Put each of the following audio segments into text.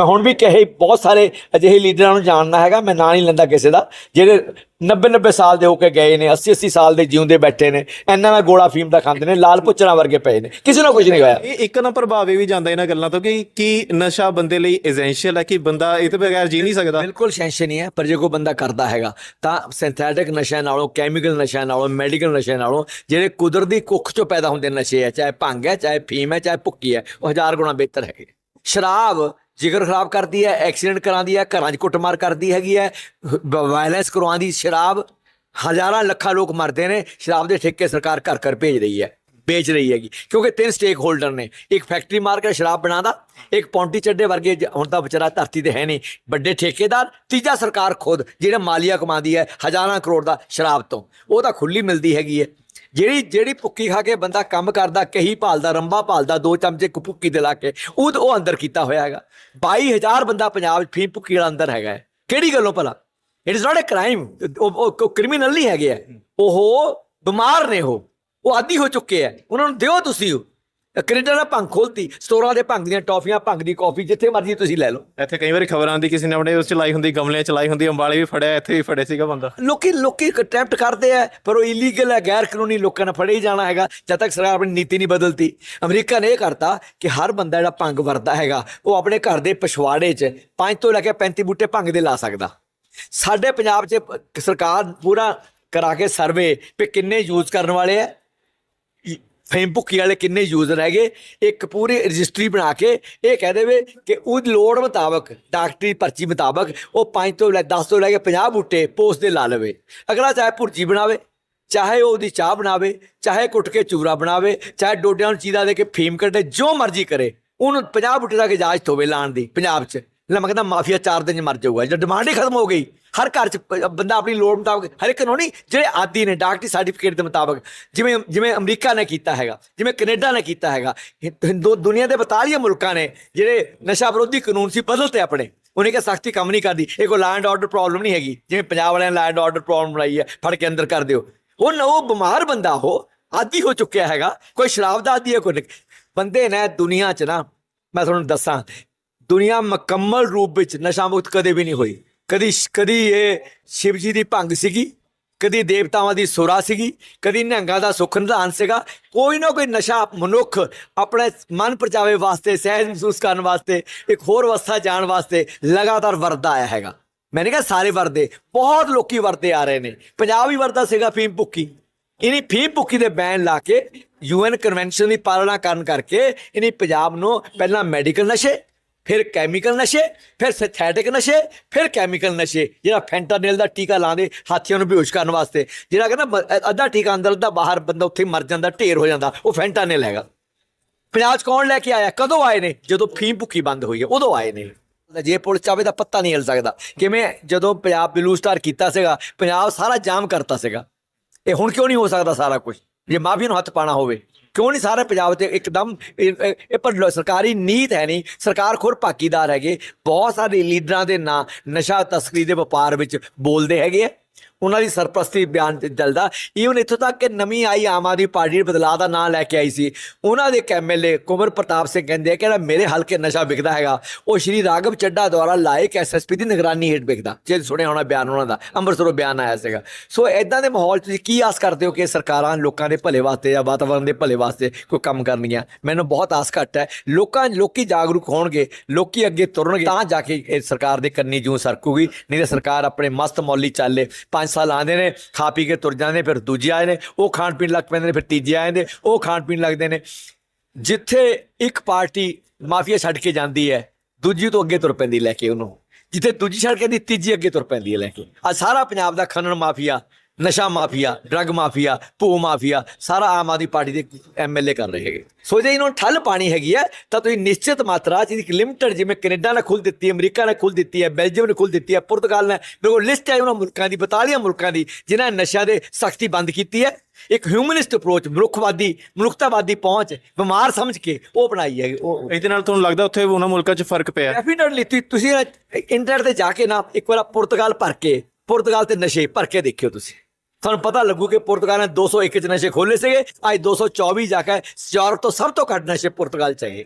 ਮੈਂ ਹੁਣ ਵੀ ਕਹੇ ਬਹੁਤ ਸਾਰੇ ਅਜਿਹੇ ਲੀਡਰਾਂ ਨੂੰ ਜਾਣਨਾ ਹੈਗਾ ਮੈਂ ਨਾਂ ਨਹੀਂ ਲੈਂਦਾ ਕਿਸੇ ਦਾ ਜਿਹੜੇ 90 90 ਸਾਲ ਦੇ ਹੋ ਕੇ ਗਏ ਨੇ 80 80 ਸਾਲ ਦੇ ਜਿਉਂਦੇ ਬੈਠੇ ਨੇ ਇੰਨਾ ਨਾਲ ਗੋਲਾ ਫੀਮ ਦਾ ਖਾਂਦੇ ਨੇ ਲਾਲ ਪੁੱਚਣਾ ਵਰਗੇ ਪਏ ਨੇ ਕਿਸੇ ਨੂੰ ਕੁਝ ਨਹੀਂ ਹੋਇਆ। ਇਹ ਇੱਕ ਨਾ ਪ੍ਰਭਾਵ ਇਹ ਵੀ ਜਾਂਦਾ ਇਹਨਾਂ ਗੱਲਾਂ ਤੋਂ ਕਿ ਕੀ ਨਸ਼ਾ ਬੰਦੇ ਲਈ ਐਸੈਂਸ਼ੀਅਲ ਹੈ ਕਿ ਬੰਦਾ ਇਹ ਤੋਂ ਬਗੈਰ ਜੀ ਨਹੀਂ ਸਕਦਾ। ਬਿਲਕੁਲ ਸੈਂਸ਼ਨ ਨਹੀਂ ਹੈ ਪਰ ਜੇ ਕੋਈ ਬੰਦਾ ਕਰਦਾ ਹੈਗਾ ਤਾਂ ਸਿੰਥੈਟਿਕ ਨਸ਼ਿਆਂ ਨਾਲੋਂ ਕੈਮੀਕਲ ਨਸ਼ਿਆਂ ਨਾਲੋਂ ਮੈਡੀਕਲ ਨਸ਼ਿਆਂ ਨਾਲੋਂ ਜਿਹੜੇ ਕੁਦਰਤੀ ਕੁੱਖ ਚੋਂ ਪੈਦਾ ਹੁੰਦੇ ਨਸ਼ੇ ਹੈ ਚਾਹੇ ਭੰਗ ਹੈ ਚਾਹੇ ਫੀਮ ਹੈ ਚਾਹੇ ਭੁੱਕੀ ਹੈ ਉਹ ਹਜ਼ਾਰ ਗੁਣਾ ਬਿਹਤਰ ਹੈਗੇ। ਸ਼ਰਾਬ ਜਿਗਰ ਖਰਾਬ ਕਰਦੀ ਹੈ, ਐਕਸੀਡੈਂਟ ਕਰਾਉਂਦੀ ਹੈ, ਘਰਾਂ 'ਚ ਕੁੱਟਮਾਰ ਕਰਦੀ ਹੈਗੀ ਹੈ ਵਾਇਲੈਂਸ ਕਰਵਾਉਂਦੀ, ਸ਼ਰਾਬ, ਹਜ਼ਾਰਾਂ ਲੱਖਾਂ ਲੋਕ ਮਰਦੇ ਨੇ, ਸ਼ਰਾਬ ਦੇ ਠੇਕੇ ਸਰਕਾਰ ਘਰ ਘਰ ਭੇਜ ਰਹੀ ਹੈ, ਵੇਚ ਰਹੀ ਹੈਗੀ। ਕਿਉਂਕਿ ਤਿੰਨ ਸਟੇਕ ਹੋਲਡਰ ਨੇ, ਇੱਕ ਫੈਕਟਰੀ ਮਾਰ ਕੇ ਸ਼ਰਾਬ ਬਣਾਉਂਦਾ, ਇੱਕ ਪੌਂਟੀ ਚੱਡੇ ਵਰਗੇ ਜ- ਹੁਣ ਤਾਂ ਵਿਚਾਰਾ ਧਰਤੀ ਤੇ ਹੈ ਨਹੀਂ, ਵੱਡੇ ਠੇਕੇਦਾਰ, ਤੀਜਾ ਸਰਕਾਰ ਖੁਦ, ਜਿਹੜਾ ਮਾਲੀਆ ਕਮਾਉਂਦੀ ਹੈ, ਹਜ਼ਾਰਾਂ ਕਰੋੜ ਦਾ ਸ਼ਰਾਬ ਤੋਂ, ਉਹ ਤਾਂ ਖੁੱਲੀ ਮਿਲਦੀ ਹੈਗੀ ਹੈ। ਜਿਹੜੀ ਜਿਹੜੀ ਭੁੱਕੀ ਖਾ ਕੇ ਬੰਦਾ ਕੰਮ ਕਰਦਾ, ਕਹੀ ਭਾਲਦਾ, ਰੰਬਾ ਭਾਲਦਾ, ਦੋ ਚਮਚੇ ਭੁੱਕੀ ਦੇ ਲਾ ਕੇ ਉਹ ਉਹ ਅੰਦਰ ਕੀਤਾ ਹੋਇਆ ਹੈਗਾ। 22000 ਬੰਦਾ ਪੰਜਾਬ 'ਚ ਫੀਮ ਭੁੱਕੀ ਵਾਲਾ ਅੰਦਰ ਹੈਗਾ ਹੈ। ਕਿਹੜੀ ਗੱਲੋਂ ਭਲਾ? It is not a crime ਉਹ ਕ੍ਰਿਮੀਨਲ ਨਹੀਂ ਹੈਗੇ ਹੈ। ਉਹ ਬਿਮਾਰ ਨੇ ਉਹ। ਉਹ ਆਦੀ ਹੋ ਚੁੱਕੇ ਆ ਉਹਨਾਂ ਨੂੰ ਦਿਓ ਤੁਸੀਂ ਕੈਨੇਡਾ ਨੇ ਭੰਗ ਖੋਲਤੀ ਸਟੋਰਾਂ ਦੇ ਭੰਗ ਦੀਆਂ ਟੌਫੀਆਂ ਭੰਗ ਦੀ ਕਾਫੀ ਜਿੱਥੇ ਮਰਜ਼ੀ ਤੁਸੀਂ ਲੈ ਲਓ। ਇੱਥੇ ਕਈ ਵਾਰੀ ਖਬਰਾਂ ਆਉਂਦੀ ਕਿਸੇ ਨੇ ਆਪਣੇ ਉਸ ਚਲਾਈ ਹੁੰਦੀ ਗਮਲੇ ਚਲਾਈ ਹੁੰਦੀ ਅੰਬਾਲੇ ਵੀ ਫੜਿਆ ਇੱਥੇ ਵੀ ਫੜਿਆ ਸੀਗਾ ਬੰਦਾ। ਲੋਕੀ ਲੋਕੀ ਅਟੈਂਪਟ ਕਰਦੇ ਆ ਪਰ ਉਹ ਇਲੀਗਲ ਹੈ ਗੈਰ ਕਾਨੂੰਨੀ ਲੋਕਾਂ ਨੇ ਫੜੇ ਹੀ ਜਾਣਾ ਹੈਗਾ ਜਦ ਤੱਕ ਸਰਕਾਰ ਆਪਣੀ ਨੀਤੀ ਨਹੀਂ ਬਦਲਤੀ ਅਮਰੀਕਾ ਨੇ ਇਹ ਕਰਤਾ ਕਿ ਹਰ ਬੰਦਾ ਜਿਹੜਾ ਭੰਗ ਵਰਦਾ ਹੈਗਾ ਉਹ ਆਪਣੇ ਘਰ ਦੇ ਪਿਛਵਾੜੇ 'ਚ 5 ਤੋਂ ਲੈ ਕੇ 35 ਬੂਟੇ ਭੰਗ ਦੇ ਲਾ ਸਕਦਾ। ਸਾਡੇ ਪੰਜਾਬ 'ਚ ਸਰਕਾਰ ਪੂਰਾ ਕਰਾ ਕੇ ਸਰਵੇ ਵੀ ਕਿੰਨੇ ਯੂਜ਼ ਕਰਨ ਵਾਲੇ ਆ। ਫੇਮ ਭੁੱਕੀ ਵਾਲੇ ਕਿੰਨੇ ਯੂਜ਼ਰ ਹੈਗੇ, ਇੱਕ ਪੂਰੀ ਰਜਿਸਟਰੀ ਬਣਾ ਕੇ ਇਹ ਕਹਿ ਦੇਵੇ ਕਿ ਉਹ ਲੋੜ ਮੁਤਾਬਕ ਡਾਕਟਰੀ ਪਰਚੀ ਮੁਤਾਬਕ ਉਹ 5 ਤੋਂ ਲੈ 10 ਤੋਂ ਲੈ ਕੇ 50 ਬੂਟੇ ਪੋਸਟ ਦੇ ਲਾ ਲਵੇ। ਅਗਲਾ ਚਾਹੇ ਭੁਰਜੀ ਬਣਾਵੇ, ਚਾਹੇ ਉਹ ਉਹਦੀ ਚਾਹ ਬਣਾਵੇ, ਚਾਹੇ ਕੁੱਟ ਕੇ ਚੂਰਾ ਬਣਾਵੇ, ਚਾਹੇ ਡੋਡਿਆਂ ਨੂੰ ਚੀਦਾ ਦੇ ਕੇ ਫੇਮ ਕੱਢੇ, ਜੋ ਮਰਜ਼ੀ ਕਰੇ, ਉਹਨੂੰ 50 ਬੂਟੇ ਤੱਕ ਇਜਾਜ਼ਤ ਹੋਵੇ ਲਾਣ ਦੀ, ਪੰਜਾਬ 'ਚ। ਲੈ ਮਾਫੀਆ 4 ਦਿਨ 'ਚ ਮਰ ਜਾਊਗਾ, ਜਦ ਡਿਮਾਂਡ ਹੀ ਖਤਮ ਹੋ ਗਈ। ਹਰ ਘਰ 'ਚ ਪ- ਬੰਦਾ ਆਪਣੀ ਲੋੜ ਮੁਤਾਬਕ ਹਰ ਇੱਕ ਨੂੰ ਨਹੀਂ, ਜਿਹੜੇ ਆਦੀ ਨੇ, ਡਾਕਟਰੀ ਸਰਟੀਫਿਕੇਟ ਦੇ ਮੁਤਾਬਕ, ਜਿਵੇਂ ਜਿਵੇਂ ਅਮਰੀਕਾ ਨੇ ਕੀਤਾ ਹੈਗਾ, ਜਿਵੇਂ ਕੈਨੇਡਾ ਨੇ ਕੀਤਾ ਹੈਗਾ, ਹਿੰ- ਹਿੰਦੂ, ਦੁਨੀਆ ਦੇ 42 ਮੁਲਕਾਂ ਨੇ, ਜਿਹੜੇ ਨਸ਼ਾ ਵਿਰੋਧੀ ਕਾਨੂੰਨ ਸੀ ਬਦਲਤੇ ਆਪਣੇ। ਉਹਨੇ ਕਿਹਾ, ਸਖਤੀ ਕੰਮ ਨਹੀਂ ਕਰਦੀ। ਇਹ ਕੋਈ ਲੈਂਡ ਆਰਡਰ ਪ੍ਰੋਬਲਮ ਨਹੀਂ ਹੈਗੀ। ਜਿਵੇਂ ਪੰਜਾਬ ਵਾਲਿਆਂ ਨੇ ਲੈਂਡ ਆਰਡਰ ਪ੍ਰੋਬਲਮ ਬਣਾਈ ਹੈ, ਫੜ ਕੇ ਅੰਦਰ ਕਰ ਦਿਓ। ਉਹ ਨਾ ਉਹ ਬਿਮਾਰ ਬੰਦਾ ਉਹ, ਆਦੀ ਹੋ ਚੁੱਕਿਆ ਹੈਗਾ, ਕੋਈ ਸ਼ਰਾਬ ਦਾ ਆਦੀ ਹੈ, ਕੋਈ ਨਿਕ ਬੰਦੇ ਨੇ ਦੁਨੀਆ 'ਚ ਨਾ, ਮੈਂ ਤੁਹਾਨੂੰ ਦੱਸਾਂ, ਦੁਨੀਆ ਮੁਕੰਮਲ ਰੂਪ ਵਿੱਚ ਨਸ਼ਾ ਮੁਕਤ ਕਦੇ ਵੀ ਨਹੀਂ ਹੋਈ। ਕਦੀ ਕਦੀ ਇਹ ਸ਼ਿਵ ਜੀ ਦੀ ਭੰਗ ਸੀਗੀ, ਕਦੀ ਦੇਵਤਾਵਾਂ ਦੀ ਸੁਰਾ ਸੀਗੀ, ਕਦੀ ਨਿਹੰਗਾਂ ਦਾ ਸੁਖ ਨਿਧਾਨ ਸੀਗਾ। ਕੋਈ ਨਾ ਕੋਈ ਨਸ਼ਾ ਮਨੁੱਖ ਆਪਣੇ ਮਨ ਪਰਚਾਵੇ ਵਾਸਤੇ, ਸਹਿਜ ਮਹਿਸੂਸ ਕਰਨ ਵਾਸਤੇ, ਇੱਕ ਹੋਰ ਅਵਸਥਾ ਜਾਣ ਵਾਸਤੇ ਲਗਾਤਾਰ ਵਰਦਾ ਆਇਆ ਹੈਗਾ। ਮੈਂ ਨਹੀਂ ਕਿਹਾ ਸਾਰੇ ਵਰਦੇ, ਬਹੁਤ ਲੋਕੀ ਵਰਦੇ ਆ ਰਹੇ ਨੇ। ਪੰਜਾਬ ਹੀ ਵਰਦਾ ਸੀਗਾ ਫੀਮ ਭੁੱਕੀ। ਇਨੀ ਫੀਮ ਭੁੱਕੀ ਦੇ ਬੈਨ ਲਾ ਕੇ ਯੂਐਨ ਕਨਵੈਨਸ਼ਨ ਦੀ ਪਾਲਣਾ ਕਰਨ ਕਰਕੇ, ਇਨੀ ਪੰਜਾਬ ਨੂੰ ਪਹਿਲਾਂ ਮੈਡੀਕਲ ਨਸ਼ੇ ਫਿਰ ਕੈਮੀਕਲ ਨਸ਼ੇ, ਫਿਰ ਸਿੰਥੈਟਿਕ ਨਸ਼ੇ, ਫਿਰ ਕੈਮੀਕਲ ਨਸ਼ੇ, ਜਿਹੜਾ ਫੈਂਟਾਨਿਲ ਦਾ ਟੀਕਾ ਲਾਉਂਦੇ ਹਾਥੀਆਂ ਨੂੰ ਬੇਹੋਸ਼ ਕਰਨ ਵਾਸਤੇ, ਜਿਹੜਾ ਕਹਿੰਦਾ ਅੱਧਾ ਟੀਕਾ ਅੰਦਰ ਦਾ ਬਾਹਰ ਬੰਦਾ ਉੱਥੇ ਮਰ ਜਾਂਦਾ, ਢੇਰ ਹੋ ਜਾਂਦਾ, ਉਹ ਫੈਂਟਾਨਿਲ ਹੈਗਾ। ਪੰਜਾਬ 'ਚ ਕੌਣ ਲੈ ਕੇ ਆਇਆ? ਕਦੋਂ ਆਏ ਨੇ? ਜਦੋਂ ਫੀਮ ਭੁੱਕੀ ਬੰਦ ਹੋਈ ਹੈ, ਉਦੋਂ ਆਏ ਨੇ। ਜੇ ਪੁਲਿਸ ਚਾਵੇ ਤਾਂ ਪੱਤਾ ਨਹੀਂ ਹਿਲ ਸਕਦਾ। ਕਿਵੇਂ? ਜਦੋਂ ਪੰਜਾਬ ਬਲੂ ਸਟਾਰ ਕੀਤਾ ਸੀਗਾ, ਪੰਜਾਬ ਸਾਰਾ ਜਾਮ ਕਰਤਾ ਸੀਗਾ। ਇਹ ਹੁਣ ਕਿਉਂ ਨਹੀਂ ਹੋ ਸਕਦਾ ਸਾਰਾ ਕੁਝ ਜੇ ਮਾਫੀ ਨੂੰ ਹੱਥ ਪਾਣਾ ਹੋਵੇ। ਕਿਉਂ ਨਹੀਂ? ਸਾਰੇ ਪੰਜਾਬ ਤੇ ਇੱਕਦਮ, ਇਹ ਪਰ ਸਰਕਾਰੀ ਨੀਤ ਹੈ ਨਹੀਂ। ਸਰਕਾਰ ਖੁਰ ਭਾਗੀਦਾਰ ਹੈਗੇ। ਬਹੁਤ ਸਾਰੇ ਲੀਡਰਾਂ ਦੇ ਨਾਂ ਨਸ਼ਾ ਤਸਕਰੀ ਦੇ ਵਪਾਰ ਵਿੱਚ ਬੋਲਦੇ ਹੈਗੇ ਆ। ਉਹਨਾਂ ਦੀ ਸਰਪ੍ਰਸਤੀ ਬਿਆਨ ਤੇ ਚੱਲਦਾ ਈਵਨ ਇੱਥੋਂ ਤੱਕ ਕਿ ਨਵੀਂ ਆਈ ਆਮ ਆਦਮੀ ਪਾਰਟੀ ਬਦਲਾਅ ਦਾ ਨਾਂ ਲੈ ਕੇ ਆਈ ਸੀ। ਉਹਨਾਂ ਦੇ ਐਮਐਲਏ ਕੁਮਰ ਪ੍ਰਤਾਪ ਸਿੰਘ ਕਹਿੰਦੇ ਆ ਕਿ ਮੇਰੇ ਹਲਕੇ ਨਸ਼ਾ ਵਿਕਦਾ ਹੈਗਾ, ਉਹ ਸ਼੍ਰੀ ਰਾਘਵ ਚੱਡਾ ਦੁਆਰਾ ਲਾਏ ਇੱਕ ਐਸਐਸਪੀ ਦੀ ਨਿਗਰਾਨੀ ਹੇਠ ਵਿਕਦਾ। ਜੇ ਸੁਣਿਆ ਹੋਣਾ ਬਿਆਨ ਉਹਨਾਂ ਦਾ, ਅੰਮ੍ਰਿਤਸਰੋਂ ਬਿਆਨ ਆਇਆ ਸੀਗਾ। ਸੋ ਐਦਾਂ ਦੇ ਮਾਹੌਲ 'ਚ ਕੀ ਆਸ ਕਰਦੇ ਹੋ ਕਿ ਸਰਕਾਰਾਂ ਲੋਕਾਂ ਦੇ ਭਲੇ ਵਾਸਤੇ ਜਾਂ ਵਾਤਾਵਰਣ ਦੇ ਭਲੇ ਵਾਸਤੇ ਕੋਈ ਕੰਮ ਕਰਨਗੀਆਂ? ਮੈਨੂੰ ਬਹੁਤ ਆਸ ਘੱਟ ਹੈ। ਲੋਕਾਂ, ਲੋਕੀ ਜਾਗਰੂਕ ਹੋਣਗੇ, ਲੋਕੀ ਅੱਗੇ ਤੁਰਨਗੇ, ਤਾਂ ਜਾ ਕੇ ਇਹ ਸਰਕਾਰ ਦੇ ਕੰਨੀ ਜੂ ਸਰਕੂਗੀ, ਨਹੀਂ ਤਾਂ ਸਰਕਾਰ ਆਪਣੇ ਮਸਤ ਮੌਲੀ ਚਾਲੇ 5 ਸਾਲ ਆਉਂਦੇ ਨੇ, ਖਾ ਪੀ ਕੇ ਤੁਰ ਜਾਂਦੇ, ਫਿਰ ਦੂਜੇ ਆਏ ਨੇ, ਉਹ ਖਾਣ ਪੀਣ ਲੱਗ ਪੈਂਦੇ ਨੇ, ਫਿਰ ਤੀਜੇ ਆਏ ਨੇ ਉਹ ਖਾਣ ਪੀਣ ਲੱਗਦੇ ਨੇ। ਜਿੱਥੇ ਇੱਕ ਪਾਰਟੀ ਮਾਫੀਆ ਛੱਡ ਕੇ ਜਾਂਦੀ ਹੈ, ਦੂਜੀ ਤੋਂ ਅੱਗੇ ਤੁਰ ਪੈਂਦੀ ਲੈ ਕੇ ਉਹਨੂੰ। ਜਿੱਥੇ ਦੂਜੀ ਛੱਡ ਕੇ ਦੀ ਤੀਜੀ ਅੱਗੇ ਤੁਰ ਪੈਂਦੀ ਹੈ ਲੈ ਕੇ। ਆ ਸਾਰਾ ਪੰਜਾਬ ਦਾ ਖਨਨ ਮਾਫੀਆ। ਨਸ਼ਾ ਮਾਫੀਆ ਡਰੱਗ ਮਾਫੀਆ ਭੂ ਮਾਫੀਆ ਸਾਰਾ ਆਮ ਆਦਮੀ ਪਾਰਟੀ ਦੇ ਐਮਐਲਏ ਕਰ ਰਹੇ ਹੈਗੇ। ਸੋ ਜੇ ਇਹਨਾਂ ਨੂੰ ਠੱਲ ਪਾਣੀ ਹੈਗੀ ਹੈ ਤਾਂ ਤੁਸੀਂ ਨਿਸ਼ਚਿਤ ਮਾਤਰਾ ਚ ਇੱਕ ਲਿਮਟਡ ਜਿਵੇਂ ਕੈਨੇਡਾ ਨੇ ਖੁੱਲ ਦਿੱਤੀ ਹੈ ਅਮਰੀਕਾ ਨੇ ਖੁੱਲ ਦਿੱਤੀ ਹੈ ਬੈਲਜੀਅਮ ਨੇ ਖੁੱਲ ਦਿੱਤੀ ਹੈ ਪੁਰਤਗਾਲ ਨੇ ਬਿਲਕੁਲ ਲਿਸਟ ਹੈ ਉਹਨਾਂ ਮੁਲਕਾਂ ਦੀ 42 ਮੁਲਕਾਂ ਦੀ ਜਿਨ੍ਹਾਂ ਨੇ ਨਸ਼ਿਆਂ ਦੇ ਸਖਤੀ ਬੰਦ ਕੀਤੀ ਹੈ। ਇੱਕ ਹਿਊਮਨਿਸਟ ਅਪਰੋਚ ਮਨੁੱਖਵਾਦੀ ਮਨੁੱਖਤਾਵਾਦੀ ਪਹੁੰਚ ਬਿਮਾਰ ਸਮਝ ਕੇ ਉਹ ਬਣਾਈ ਹੈ। ਉਹ ਇਹਦੇ ਨਾਲ ਤੁਹਾਨੂੰ ਲੱਗਦਾ ਉੱਥੇ ਉਹਨਾਂ ਮੁਲਕਾਂ 'ਚ ਫ਼ਰਕ ਪਿਆ? ਡੈਫੀਨਿਟਲੀ ਤੁਸੀਂ ਇੰਟਰਨੈਟ ਤੇ ਜਾ ਕੇ ਨਾ ਇੱਕ ਵਾਰ ਪੁਰਤਗਾਲ ਭਰ ਕੇ ਪੁਰਤਗਾਲ ਤੇ ਨਸ਼ੇ ਭਰ ਕੇ ਦੇਖਿਓ ਤੁਸੀਂ। ਤੁਹਾਨੂੰ ਪਤਾ ਲੱਗੂ ਕਿ ਪੁਰਤਗਾਲ ਨੇ 201 ਚ ਨਸ਼ੇ ਖੋਲੇ ਸੀਗੇ। ਅੱਜ 224 ਜਾ ਕੇ ਯੂਰਪ ਤੋਂ ਸਭ ਤੋਂ ਘੱਟ ਨਸ਼ੇ ਪੁਰਤਗਾਲ ਚ ਹੈਗੇ।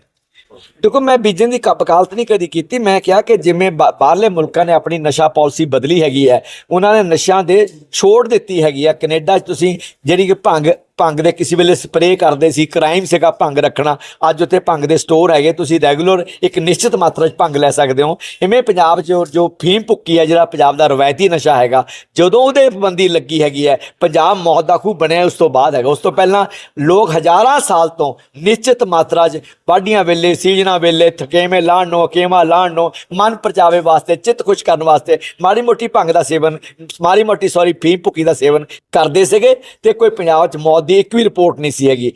ਦੇਖੋ, ਮੈਂ ਬੀਜਣ ਦੀ ਕ- ਵਕਾਲਤ ਨਹੀਂ ਕਦੀ ਕੀਤੀ। ਮੈਂ ਕਿਹਾ ਕਿ ਜਿਵੇਂ ਬਾ- ਬਾਹਰਲੇ ਮੁਲਕਾਂ ਨੇ ਆਪਣੀ ਨਸ਼ਾ ਪਾਲਿਸੀ ਬਦਲੀ ਹੈਗੀ ਹੈ, ਉਹਨਾਂ ਨੇ ਨਸ਼ਿਆਂ ਦੇ ਛੋੜ ਦਿੱਤੀ ਹੈਗੀ ਹੈ। ਕੈਨੇਡਾ 'ਚ ਤੁਸੀਂ ਜਿਹੜੀ ਕਿ ਭੰਗ ਭੰਗ ਦੇ ਕਿਸੇ ਵੇਲੇ ਸਪਰੇਅ ਕਰਦੇ ਸੀ ਕ੍ਰਾਈਮ ਸੀਗਾ ਭੰਗ ਰੱਖਣਾ। ਅੱਜ ਉੱਥੇ ਭੰਗ ਦੇ ਸਟੋਰ ਹੈਗੇ, ਤੁਸੀਂ ਰੈਗੂਲਰ ਇੱਕ ਨਿਸ਼ਚਿਤ ਮਾਤਰਾ 'ਚ ਭੰਗ ਲੈ ਸਕਦੇ ਹੋ। ਇਵੇਂ ਪੰਜਾਬ 'ਚ ਜੋ- ਫੀਮ ਭੁੱਕੀ ਹੈ, ਜਿਹੜਾ ਪੰਜਾਬ ਦਾ ਰਵਾਇਤੀ ਨਸ਼ਾ ਹੈਗਾ, ਜਦੋਂ ਉਹਦੇ ਪਾਬੰਦੀ ਲੱਗੀ ਹੈਗੀ ਹੈ, ਪੰਜਾਬ ਮੌਤ ਦਾ ਖੂਹ ਬਣਿਆ ਉਸ ਤੋਂ ਬਾਅਦ ਹੈਗਾ। ਉਸ ਤੋਂ ਪਹਿਲਾਂ ਲੋਕ ਹਜ਼ਾਰਾਂ ਸਾਲ ਤੋਂ ਨਿਸ਼ਚਿਤ ਮਾਤਰਾ 'ਚ ਵਾਢੀਆਂ ਵੇਲੇ, ਸੀਜ਼ਨਾਂ ਵੇਲੇ, ਥਕੇਵੇਂ ਲਾਣ ਨੂੰ ਅਕੇਮਾ ਲਾਣ ਨੂੰ ਮਨ ਪਰਚਾਵੇ ਵਾਸਤੇ, ਚਿੱਤ ਖੁਸ਼ ਕਰਨ ਵਾਸਤੇ ਮਾੜੀ ਮੋਟੀ ਭੰਗ ਦਾ ਸੇਵਨ, ਮਾੜੀ ਮੋਟੀ ਸੌਰੀ ਫੀਮ ਭੁੱਕੀ ਦਾ ਸੇਵਨ ਕਰਦੇ ਸੀਗੇ ਤੇ ਕੋਈ ਪੰਜਾਬ 'ਚ ਮੌਤ ਦੀ ਇੱਕ ਵੀ ਰਿਪੋਰਟ ਨਹੀਂ ਸੀ ਹੈਗੀ।